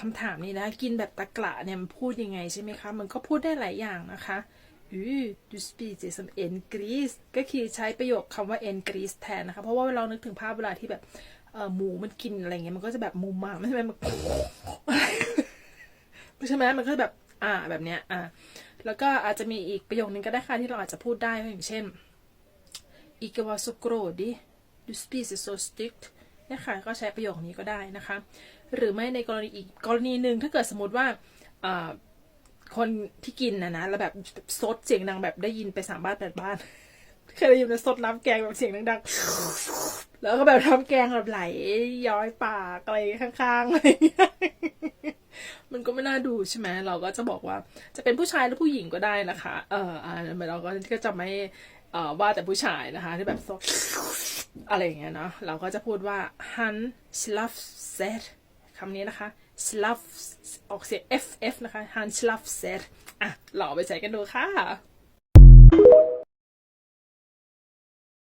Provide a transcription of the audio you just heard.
คำถามนี้นะ กินแบบตะกละเนี่ยมันพูดยังไงใช่ไหมคะ มันก็พูดได้หลายอย่างนะคะอือ du spiser som en gris ก็คือใช้ประโยคคำว่า en gris แทนนะคะ เพราะว่าเรานึกถึงภาพเวลาที่แบบเออหมูมันกินอะไรเงี้ยมันก็จะแบบมุมมามไม่ใช่ไหมมันใช่ไหมมันก็จะแบบอ่าแบบเนี้ยอ่าแล้วก็อาจจะมีอีกประโยคนึงก็ได้ค่ะที่เราอาจจะพูดได้อย่างเช่น Ikke var så grådig du spiser så stygt เนี่ยค่ะก็ใช้ประโยคนี้ก็ได้นะคะ หรือไม่ในกรณีอีกกรณีหนึ่งถ้าเกิดสมมติว่าคนที่กินนะนะแล้วแบบซดเสียงดังแบบได้ยินไปสามบ้านแปดบ้านเคยได้ยินนะซดน้ำแกงแบบเสียงดังๆแล้วก็แบบน้ำแกงแบบไหลย้อยปากอะไรข้างๆอะไรอย่างเงี้ยมันก็ไม่น่าดูใช่ไหมเราก็จะบอกว่าจะเป็นผู้ชายหรือผู้หญิงก็ได้นะคะ เอออ่าเราก็ก็จะไม่เอ่อว่าแต่ผู้ชายนะคะ ที่แบบซด อะไรอย่างเงี้ยเนาะเราก็จะพูดว่า han slaff set คำนี้นะคะ slaff ออกเสียง ff นะคะ han slaff set อะลองเอไปใช้กันดูค่ะ